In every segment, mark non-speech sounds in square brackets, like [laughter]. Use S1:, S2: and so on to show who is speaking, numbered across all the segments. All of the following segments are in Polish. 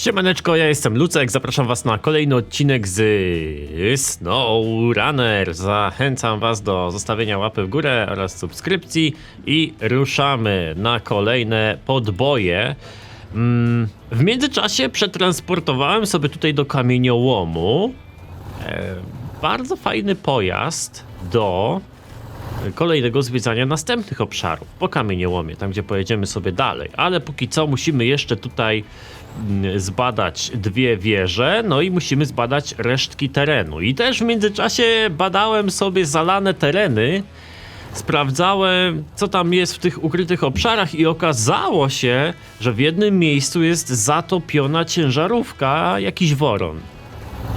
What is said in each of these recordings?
S1: Siemaneczko, ja jestem Lucek, zapraszam was na kolejny odcinek z SnowRunner. Zachęcam was do zostawienia łapy w górę oraz subskrypcji i ruszamy na kolejne podboje. Mm, W międzyczasie przetransportowałem sobie tutaj do kamieniołomu e, bardzo fajny pojazd do kolejnego zwiedzania następnych obszarów po kamieniołomie, tam gdzie pojedziemy sobie dalej. Ale póki co musimy jeszcze tutaj mm, zbadać dwie wieże, no i musimy zbadać resztki terenu. I też w międzyczasie badałem sobie zalane tereny, sprawdzałem, co tam jest w tych ukrytych obszarach i okazało się, że w jednym miejscu jest zatopiona ciężarówka, jakiś woron.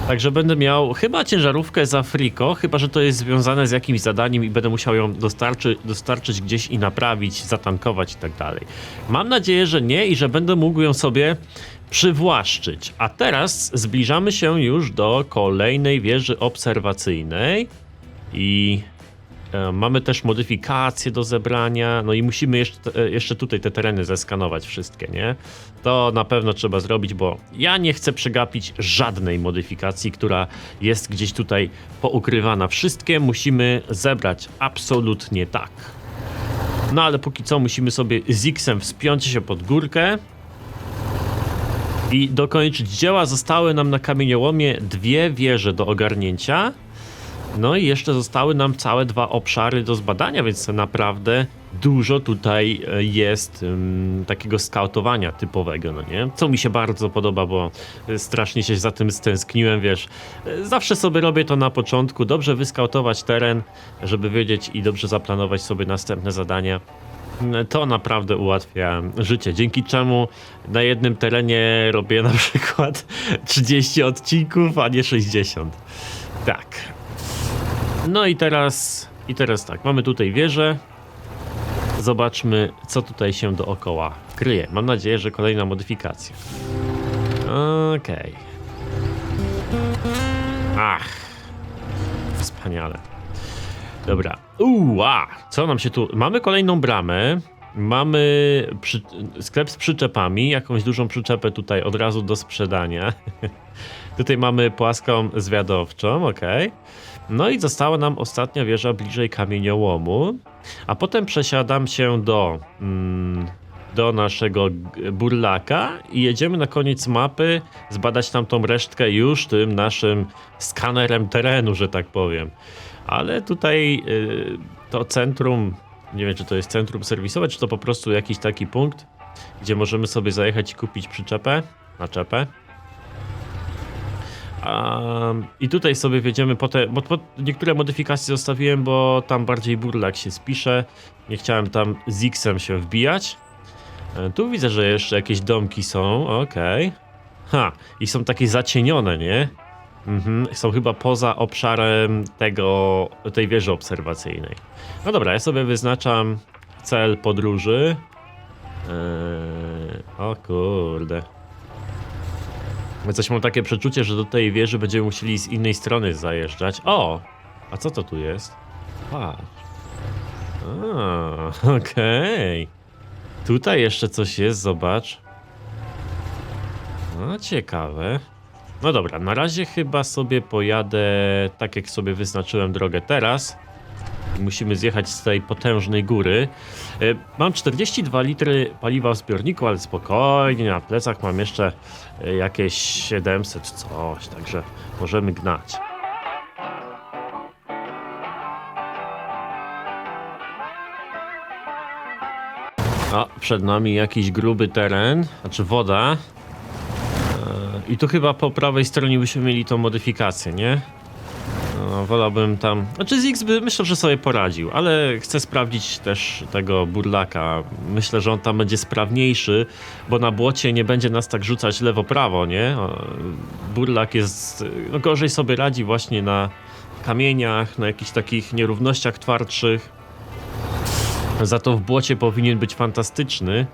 S1: Także będę miał chyba ciężarówkę z Afriko, chyba że to jest związane z jakimś zadaniem i będę musiał ją dostarczy, dostarczyć gdzieś i naprawić, zatankować i tak dalej. Mam nadzieję, że nie i że będę mógł ją sobie przywłaszczyć. A teraz zbliżamy się już do kolejnej wieży obserwacyjnej i e, mamy też modyfikacje do zebrania, no i musimy jeszcze, e, jeszcze tutaj te tereny zeskanować wszystkie, nie? To na pewno trzeba zrobić, bo ja nie chcę przegapić żadnej modyfikacji, która jest gdzieś tutaj poukrywana. Wszystkie musimy zebrać absolutnie tak. No ale póki co musimy sobie z X-em wspiąć się pod górkę i dokończyć dzieła. Zostały nam na kamieniołomie dwie wieże do ogarnięcia. No i jeszcze zostały nam całe dwa obszary do zbadania, więc naprawdę dużo tutaj e, jest ym, takiego skautowania typowego, no nie? Co mi się bardzo podoba, bo e, strasznie się za tym stęskniłem, wiesz. E, Zawsze sobie robię to na początku, dobrze wyskautować teren, żeby wiedzieć i dobrze zaplanować sobie następne zadania. To naprawdę ułatwia życie, dzięki czemu na jednym terenie robię na przykład [laughs] 30 odcinków, a nie 60. Tak. No i teraz, i teraz tak, mamy tutaj wieżę. Zobaczmy, co tutaj się dookoła kryje. Mam nadzieję, że kolejna modyfikacja. Okej. Ach. Wspaniale. Dobra. Uła! Co nam się tu... Mamy kolejną bramę. Mamy przy... sklep z przyczepami. Jakąś dużą przyczepę tutaj od razu do sprzedania. [laughs] tutaj mamy płaską zwiadowczą, okej. No i została nam ostatnia wieża bliżej kamieniołomu. A potem przesiadam się do, mm, do naszego burlaka i jedziemy na koniec mapy zbadać tam tą resztkę już tym naszym skanerem terenu, że tak powiem. Ale tutaj y, to centrum, nie wiem czy to jest centrum serwisowe, czy to po prostu jakiś taki punkt, gdzie możemy sobie zajechać i kupić przyczepę, naczepę. Um, I tutaj sobie wjedziemy po te, bo, bo niektóre modyfikacje zostawiłem, bo tam bardziej burlak się spisze. Nie chciałem tam z X-em się wbijać. E, Tu widzę, że jeszcze jakieś domki są, okej. Ha, i są takie zacienione, nie? Mhm, są chyba poza obszarem tego, tej wieży obserwacyjnej. No dobra, ja sobie wyznaczam cel podróży. Eee, o kurde. Coś mam takie przeczucie, że do tej wieży będziemy musieli z innej strony zajeżdżać. O! A co to tu jest? Patrz. [laughs] Okej. Tutaj jeszcze coś jest, zobacz. No, ciekawe. No dobra, na razie chyba sobie pojadę tak, jak sobie wyznaczyłem drogę teraz. Musimy zjechać z tej potężnej góry. E, Mam 42 litry paliwa w zbiorniku, ale spokojnie, na plecach mam jeszcze e, jakieś 700 coś, także możemy gnać. O, przed nami jakiś gruby teren, znaczy woda. E, I tu chyba po prawej stronie byśmy mieli tą modyfikację, nie? No, wolałbym tam. Znaczy z X by myślę, że sobie poradził, ale chcę sprawdzić też tego burlaka. Myślę, że on tam będzie sprawniejszy, bo na błocie nie będzie nas tak rzucać lewo-prawo, nie? Burlak jest. No, gorzej sobie radzi właśnie na kamieniach, na jakichś takich nierównościach twardszych. Za to w błocie powinien być fantastyczny.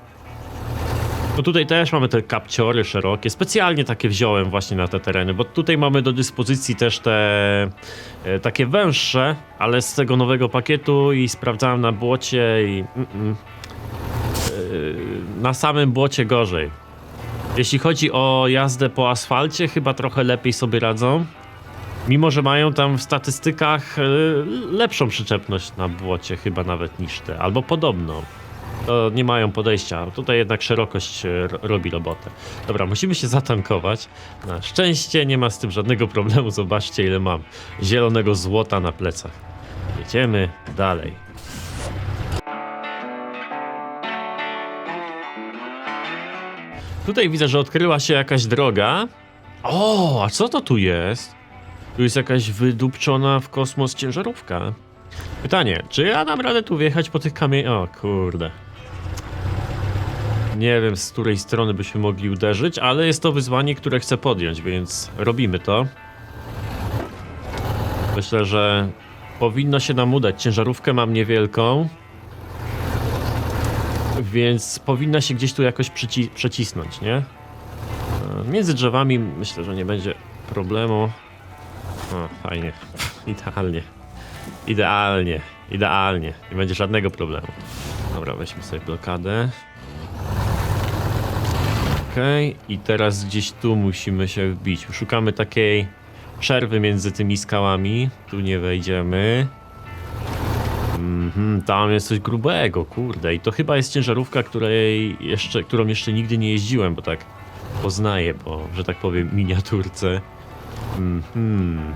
S1: No tutaj też mamy te kapciory szerokie. Specjalnie takie wziąłem właśnie na te tereny, bo tutaj mamy do dyspozycji też te e, takie węższe, ale z tego nowego pakietu i sprawdzałem na błocie i mm, mm, e, na samym błocie gorzej. Jeśli chodzi o jazdę po asfalcie, chyba trochę lepiej sobie radzą. Mimo, że mają tam w statystykach e, lepszą przyczepność na błocie chyba nawet niż te, albo podobną. To nie mają podejścia. Tutaj jednak szerokość e, ro- robi robotę. Dobra, musimy się zatankować. Na szczęście nie ma z tym żadnego problemu. Zobaczcie ile mam zielonego złota na plecach. Jedziemy dalej. Tutaj widzę, że odkryła się jakaś droga. O, a co to tu jest? Tu jest jakaś wydupczona w kosmos ciężarówka. Pytanie, czy ja dam radę tu wjechać po tych kamieniach? O kurde. Nie wiem, z której strony byśmy mogli uderzyć, ale jest to wyzwanie, które chcę podjąć, więc robimy to. Myślę, że powinno się nam udać. Ciężarówkę mam niewielką, więc powinna się gdzieś tu jakoś przecisnąć, nie? E, Między drzewami myślę, że nie będzie problemu. O, fajnie. [laughs] Idealnie. Idealnie. Idealnie. Nie będzie żadnego problemu. Dobra, weźmy sobie blokadę. Okej, i teraz gdzieś tu musimy się wbić. Szukamy takiej przerwy między tymi skałami. Tu nie wejdziemy. Mhm, tam jest coś grubego, kurde. I to chyba jest ciężarówka, której jeszcze, którą jeszcze nigdy nie jeździłem, bo tak poznaję po, że tak powiem, miniaturce. Mhm.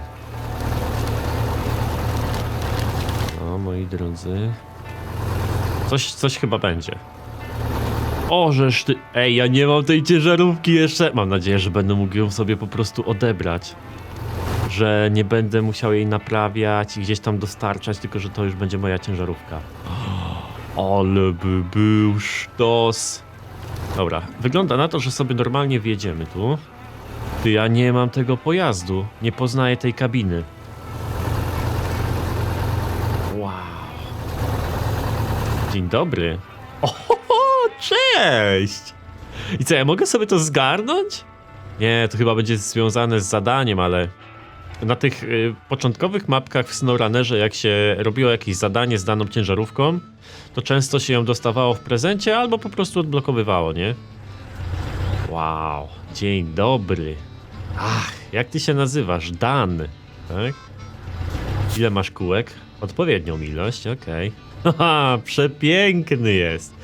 S1: No, moi drodzy. Coś, coś chyba będzie. O, żeż ty... Ej, ja nie mam tej ciężarówki jeszcze. Mam nadzieję, że będę mógł ją sobie po prostu odebrać. Że nie będę musiał jej naprawiać i gdzieś tam dostarczać, tylko że to już będzie moja ciężarówka. [gasps] Ale by był sztos. Dobra, wygląda na to, że sobie normalnie wjedziemy tu. Ty, ja nie mam tego pojazdu. Nie poznaję tej kabiny. Wow. Dzień dobry. O, [laughs] cześć! I co, ja mogę sobie to zgarnąć? Nie, to chyba będzie związane z zadaniem, ale na tych y, początkowych mapkach w SnowRunnerze, jak się robiło jakieś zadanie z daną ciężarówką, to często się ją dostawało w prezencie albo po prostu odblokowywało, nie? Wow, dzień dobry. Ach, jak ty się nazywasz? Dan, tak? Ile masz kółek? Odpowiednią ilość, okej. [laughs] Haha, przepiękny jest.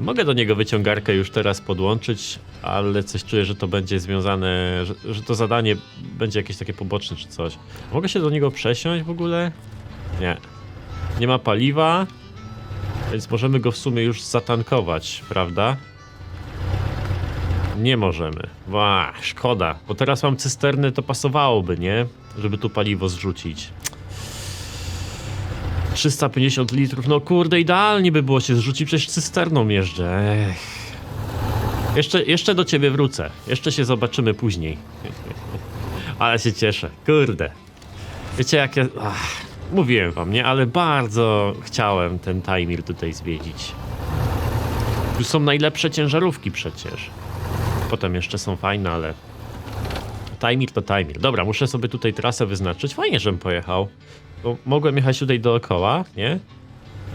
S1: Mogę do niego wyciągarkę już teraz podłączyć, ale coś czuję, że to będzie związane, że, że to zadanie będzie jakieś takie poboczne czy coś. Mogę się do niego przesiąść w ogóle? Nie. Nie ma paliwa, więc możemy go w sumie już zatankować, prawda? Nie możemy. Ła, szkoda, bo teraz mam cysterny, to pasowałoby, nie? Żeby tu paliwo zrzucić. 350 litrów, no kurde, idealnie by było się zrzucić, przecież cysterną jeżdżę. Ech. Jeszcze, jeszcze do ciebie wrócę. Jeszcze się zobaczymy później. [laughs] Ale się cieszę, kurde. Wiecie jak ja... Ach, mówiłem wam, nie? Ale bardzo chciałem ten Tajmir tutaj zwiedzić. Tu są najlepsze ciężarówki przecież. Potem jeszcze są fajne, ale... Tajmir to Tajmir. Dobra, muszę sobie tutaj trasę wyznaczyć. Fajnie, żebym pojechał. Bo mogłem jechać tutaj dookoła, nie?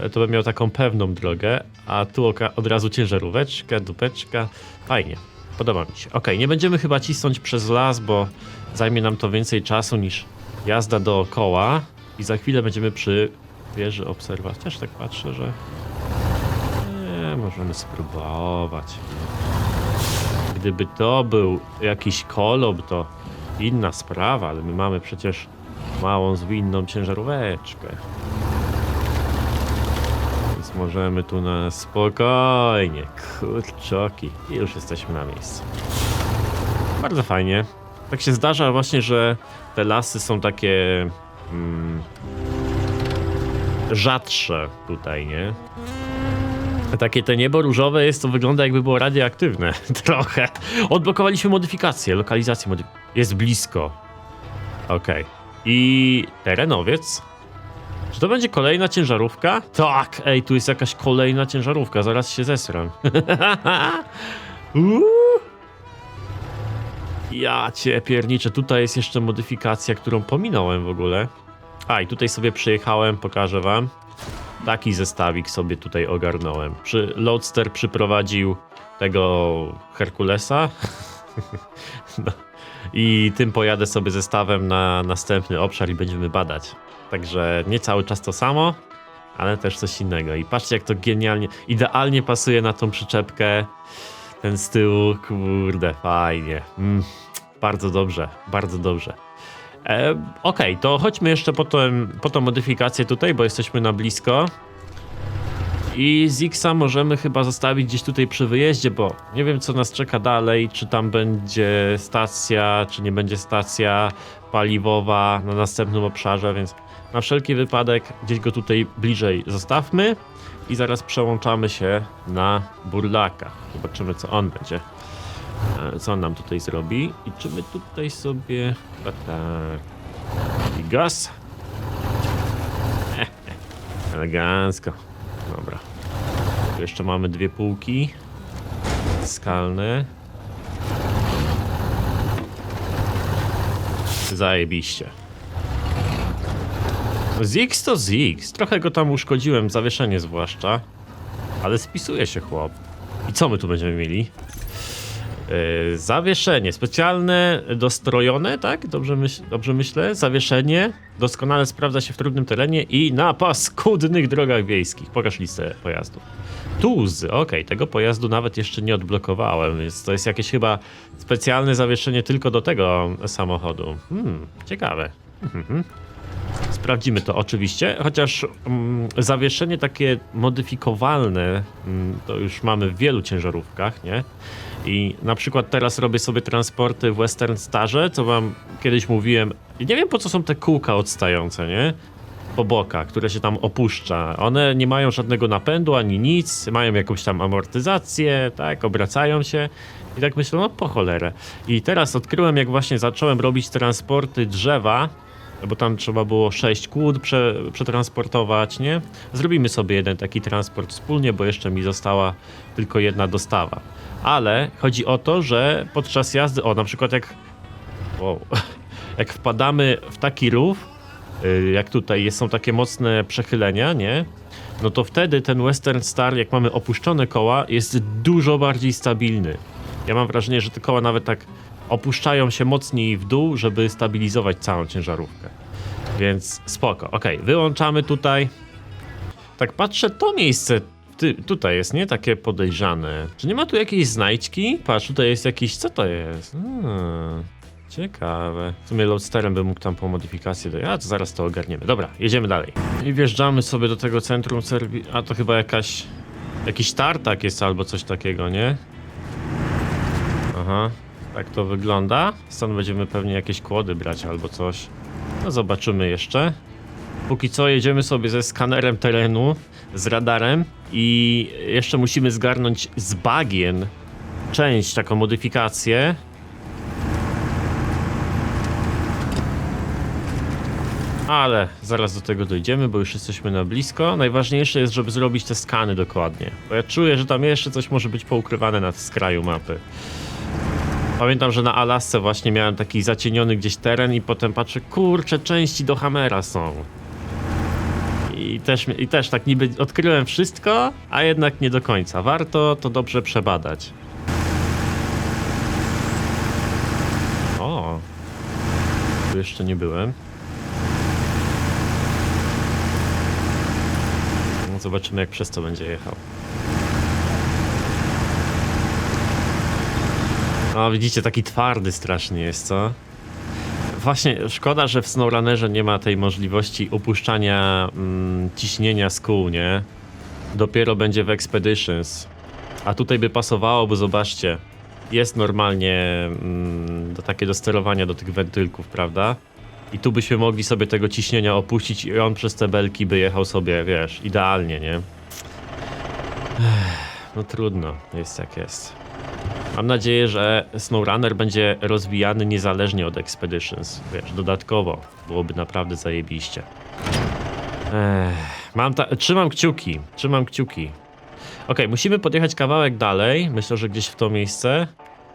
S1: E, To bym miał taką pewną drogę, a tu od razu ciężaróweczka, dupeczka. Fajnie. Podoba mi się. Okej, nie będziemy chyba cisnąć przez las, bo zajmie nam to więcej czasu niż jazda dookoła. I za chwilę będziemy przy wieży obserwacji. Też tak patrzę, że... Nie, możemy spróbować. Gdyby to był jakiś kolob, to inna sprawa, ale my mamy przecież małą, zwinną ciężaróweczkę. Więc możemy tu na spokojnie, kurczoki. I już jesteśmy na miejscu. Bardzo fajnie. Tak się zdarza właśnie, że te lasy są takie mm, rzadsze tutaj, nie? Takie te niebo różowe jest, to wygląda jakby było radioaktywne. [laughs] Trochę. Odblokowaliśmy modyfikację, lokalizację modyf- Jest blisko. Okej. I terenowiec. Czy to będzie kolejna ciężarówka? Tak, ej, tu jest jakaś kolejna ciężarówka, zaraz się zesram. [laughs] Ja cię pierniczę, tutaj jest jeszcze modyfikacja, którą pominąłem w ogóle. A, i tutaj sobie przyjechałem, pokażę wam. taki zestawik sobie tutaj ogarnąłem. Przy, Loadster przyprowadził tego Herkulesa. [laughs] no. I tym pojadę sobie zestawem na następny obszar i będziemy badać. Także nie cały czas to samo, ale też coś innego. I patrzcie, jak to genialnie, idealnie pasuje na tą przyczepkę. Ten z tyłu, kurde, fajnie. Mm, bardzo dobrze, bardzo dobrze. E, Okej, to chodźmy jeszcze po, tym, po tą modyfikację tutaj, bo jesteśmy na blisko. I Zixa możemy chyba zostawić gdzieś tutaj przy wyjeździe, bo nie wiem co nas czeka dalej, czy tam będzie stacja, czy nie będzie stacja paliwowa na następnym obszarze, więc na wszelki wypadek gdzieś go tutaj bliżej zostawmy i zaraz przełączamy się na burlaka. Zobaczymy co on będzie, e, co on nam tutaj zrobi i czy my tutaj sobie... tak. I gaz. [laughs] Elegancko. Dobra. Jeszcze mamy dwie półki skalne. Zajebiście. Zix to Zix. Trochę go tam uszkodziłem, zawieszenie zwłaszcza. Ale spisuje się chłop. I co my tu będziemy mieli? Yy, zawieszenie specjalne, dostrojone, tak? Dobrze, myśl, dobrze myślę? Zawieszenie doskonale sprawdza się w trudnym terenie i na paskudnych drogach wiejskich. Pokaż listę pojazdów. Tuz, okej, tego pojazdu nawet jeszcze nie odblokowałem, więc to jest jakieś chyba specjalne zawieszenie tylko do tego samochodu. Hmm, ciekawe. [laughs] Sprawdzimy to oczywiście, chociaż mm, zawieszenie takie modyfikowalne mm, to już mamy w wielu ciężarówkach, nie? I na przykład teraz robię sobie transporty w Western Starze, co wam kiedyś mówiłem. I nie wiem po co są te kółka odstające, nie? Po bokach, które się tam opuszcza. One nie mają żadnego napędu ani nic, mają jakąś tam amortyzację, tak, obracają się. I tak myślę, no po cholerę. I teraz odkryłem, jak właśnie zacząłem robić transporty drzewa, bo tam trzeba było 6 kłód prze, przetransportować, nie? Zrobimy sobie jeden taki transport wspólnie, bo jeszcze mi została tylko jedna dostawa. Ale chodzi o to, że podczas jazdy, o na przykład jak, wow, [laughs] jak wpadamy w taki rów, jak tutaj są takie mocne przechylenia, nie? No to wtedy ten Western Star, jak mamy opuszczone koła, jest dużo bardziej stabilny. Ja mam wrażenie, że te koła nawet tak opuszczają się mocniej w dół, żeby stabilizować całą ciężarówkę. Więc spoko. Ok, wyłączamy tutaj. Tak patrzę, to miejsce ty, tutaj jest, nie? Takie podejrzane. Czy nie ma tu jakiejś znajdźki? Patrz, tutaj jest jakiś... Co to jest? Hmm, ciekawe. W sumie Loadsterem bym mógł tam po modyfikację dojechać, a to zaraz to ogarniemy. Dobra, jedziemy dalej. I wjeżdżamy sobie do tego centrum serwi... A to chyba jakaś... Jakiś tartak jest albo coś takiego, nie? Aha, tak to wygląda. Stąd będziemy pewnie jakieś kłody brać albo coś. No zobaczymy jeszcze. Póki co jedziemy sobie ze skanerem terenu, z radarem i jeszcze musimy zgarnąć z bagien część, taką modyfikację. Ale zaraz do tego dojdziemy, bo już jesteśmy na blisko. Najważniejsze jest, żeby zrobić te skany dokładnie. Bo ja czuję, że tam jeszcze coś może być poukrywane na skraju mapy. Pamiętam, że na Alasce właśnie miałem taki zacieniony gdzieś teren i potem patrzę, kurczę, części do Hammera są. I też, I też tak niby odkryłem wszystko, a jednak nie do końca. Warto to dobrze przebadać. O, tu jeszcze nie byłem. Zobaczymy, jak przez to będzie jechał. No, widzicie, taki twardy strasznie jest, co? Właśnie, szkoda, że w SnowRunnerze nie ma tej możliwości opuszczania mm, ciśnienia z kół, nie? Dopiero będzie w Expeditions. A tutaj by pasowało, bo zobaczcie, jest normalnie mm, do, takie do sterowania do tych wentylków, prawda? I tu byśmy mogli sobie tego ciśnienia opuścić i on przez te belki by jechał sobie, wiesz, idealnie, nie? No trudno, jest jak jest. Mam nadzieję, że SnowRunner będzie rozwijany niezależnie od Expeditions. Wiesz, dodatkowo byłoby naprawdę zajebiście. Ech, mam ta trzymam kciuki, trzymam kciuki. Ok, musimy podjechać kawałek dalej, myślę, że gdzieś w to miejsce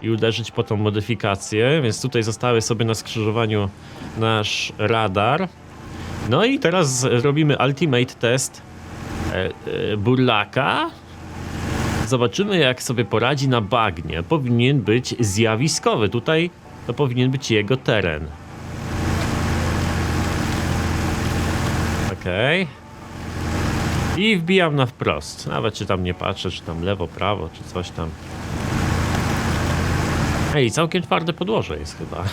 S1: i uderzyć po tą modyfikację, więc tutaj zostały sobie na skrzyżowaniu nasz radar. No i teraz zrobimy ultimate test e, e, burlaka. Zobaczymy, jak sobie poradzi na bagnie. Powinien być zjawiskowy. Tutaj to powinien być jego teren. Okej. I wbijam na wprost. Nawet czy tam nie patrzę, czy tam lewo, prawo, czy coś tam. Ej, całkiem twarde podłoże jest chyba.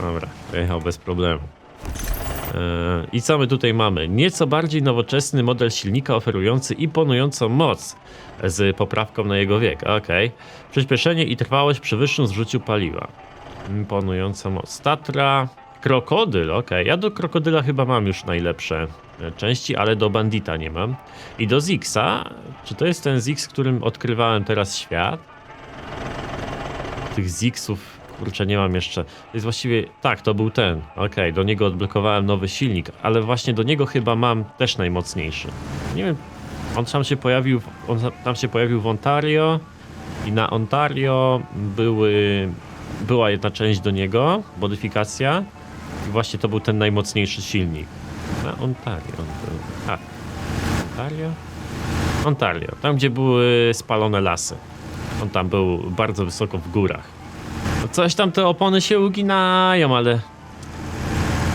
S1: Dobra, pojechał bez problemu. Eee, I co my tutaj mamy? Nieco bardziej nowoczesny model silnika oferujący imponującą moc z poprawką na jego wiek. Okej. Przyspieszenie i trwałość przy wyższym zużyciu paliwa. Imponująca moc. Tatra. Krokodyl, okej. Ja do krokodyla chyba mam już najlepsze e, części, ale do bandita nie mam. I do Zixa. Czy to jest ten Zix, którym odkrywałem teraz świat? Tych Zixów, kurczę, nie mam jeszcze. To jest właściwie, tak, to był ten. Okej, do niego odblokowałem nowy silnik, ale właśnie do niego chyba mam też najmocniejszy. Nie wiem, on tam się pojawił, w- on tam się pojawił w Ontario i na Ontario były, była jedna część do niego, modyfikacja i właśnie to był ten najmocniejszy silnik. Na Ontario on był. A, Ontario? Ontario, tam gdzie były spalone lasy. On tam był bardzo wysoko w górach. No coś tam te opony się uginają, ale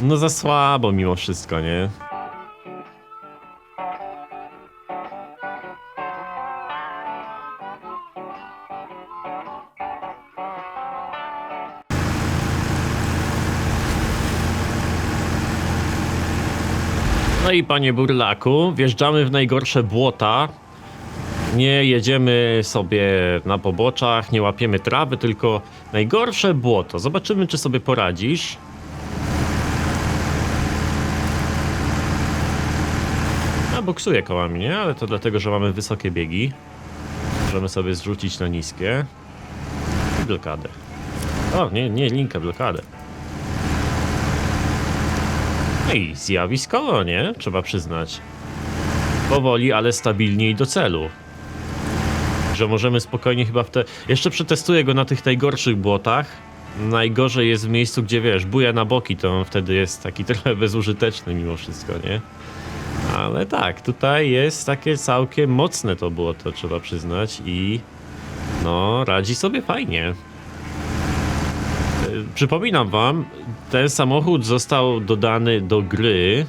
S1: no za słabo mimo wszystko, nie? No i panie Burlaku, wjeżdżamy w najgorsze błota. Nie jedziemy sobie na poboczach, nie łapiemy trawy, tylko najgorsze błoto. Zobaczymy, czy sobie poradzisz. A boksuje kołami, nie? Ale to dlatego, że mamy wysokie biegi. Możemy sobie zrzucić na niskie. I blokadę. O, nie, nie, linkę, blokadę. No i zjawiskowo, nie? Trzeba przyznać. Powoli, ale stabilnie i do celu. Że możemy spokojnie chyba w te... Jeszcze przetestuję go na tych najgorszych błotach. Najgorzej jest w miejscu, gdzie wiesz, buja na boki, to on wtedy jest taki [laughs] trochę bezużyteczny mimo wszystko, nie? Ale tak, tutaj jest takie całkiem mocne to błoto, trzeba przyznać i... No, radzi sobie fajnie. E, Przypominam wam, ten samochód został dodany do gry,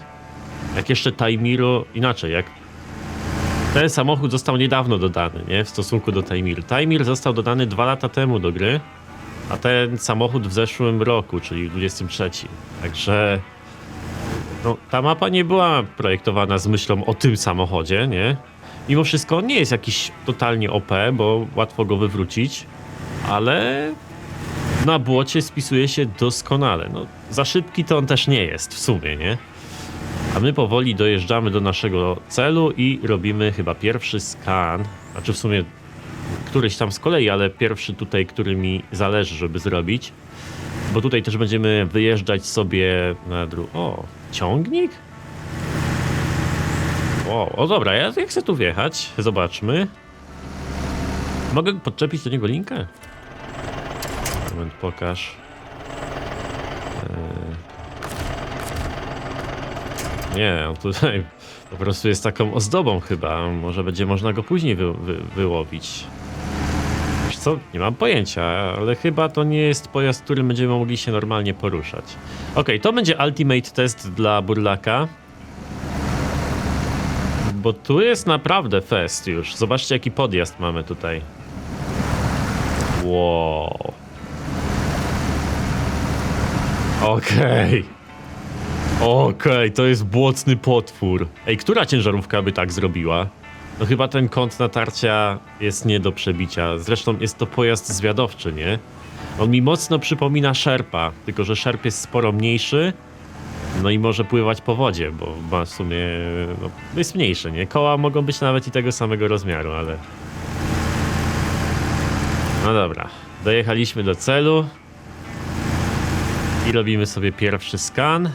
S1: jak jeszcze Taimiro, inaczej, jak ten samochód został niedawno dodany, nie? W stosunku do Taimir. Taimir został dodany dwa lata temu do gry, a ten samochód w zeszłym roku, czyli w 23. Także no, ta mapa nie była projektowana z myślą o tym samochodzie, nie? Mimo wszystko on nie jest jakiś totalnie OP, bo łatwo go wywrócić, ale na błocie spisuje się doskonale. No, za szybki to on też nie jest w sumie, nie? A my powoli dojeżdżamy do naszego celu i robimy chyba pierwszy skan. Znaczy w sumie któryś tam z kolei, ale pierwszy tutaj, który mi zależy, żeby zrobić. Bo tutaj też będziemy wyjeżdżać sobie na dru... O, ciągnik? O, o dobra, ja, ja chcę tu wjechać. Zobaczmy. Mogę podczepić do niego linkę? Moment, pokaż. Nie, on tutaj po prostu jest taką ozdobą chyba. Może będzie można go później wy, wy, wyłowić. Wiesz co? Nie mam pojęcia, ale chyba to nie jest pojazd, którym będziemy mogli się normalnie poruszać. Okej, to będzie ultimate test dla Burlaka. Bo tu jest naprawdę fest już. Zobaczcie jaki podjazd mamy tutaj. Wow. Okej. Okej, to jest błotny potwór. Ej, która ciężarówka by tak zrobiła? No chyba ten kąt natarcia jest nie do przebicia. Zresztą jest to pojazd zwiadowczy, nie? On mi mocno przypomina szerpa, tylko że szerp jest sporo mniejszy. No i może pływać po wodzie, bo ma w sumie no, jest mniejszy, nie? Koła mogą być nawet i tego samego rozmiaru, ale... No dobra, dojechaliśmy do celu. I robimy sobie pierwszy skan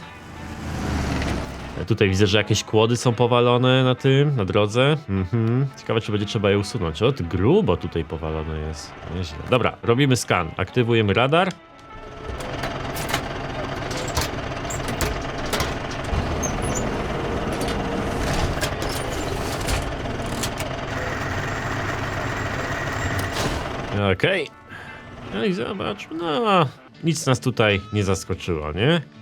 S1: tutaj widzę, że jakieś kłody są powalone na tym, na drodze. Mhm. Ciekawe, czy będzie trzeba je usunąć. O, grubo tutaj powalone jest. Nieźle. Dobra, robimy skan. Aktywujemy radar. Okej. Okay. No i zobacz, no, nic nas tutaj nie zaskoczyło, nie?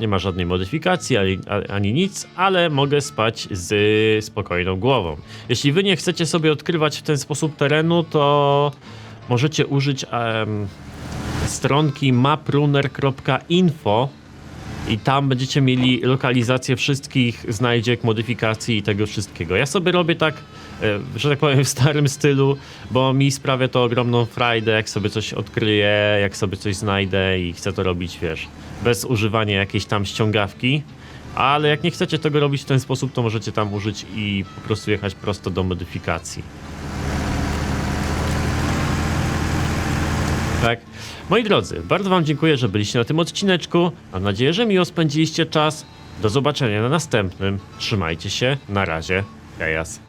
S1: Nie ma żadnej modyfikacji ani, ani nic, ale mogę spać z spokojną głową. Jeśli wy nie chcecie sobie odkrywać w ten sposób terenu, to możecie użyć em, stronki mapruner.info i tam będziecie mieli lokalizację wszystkich znajdziek, modyfikacji i tego wszystkiego. Ja sobie robię tak, że tak powiem, w starym stylu, bo mi sprawia to ogromną frajdę, jak sobie coś odkryję, jak sobie coś znajdę i chcę to robić, wiesz, bez używania jakiejś tam ściągawki. Ale jak nie chcecie tego robić w ten sposób, to możecie tam użyć i po prostu jechać prosto do modyfikacji. Tak. Moi drodzy, bardzo Wam dziękuję, że byliście na tym odcineczku. Mam nadzieję, że miło spędziliście czas. Do zobaczenia na następnym. Trzymajcie się. Na razie. Jajas.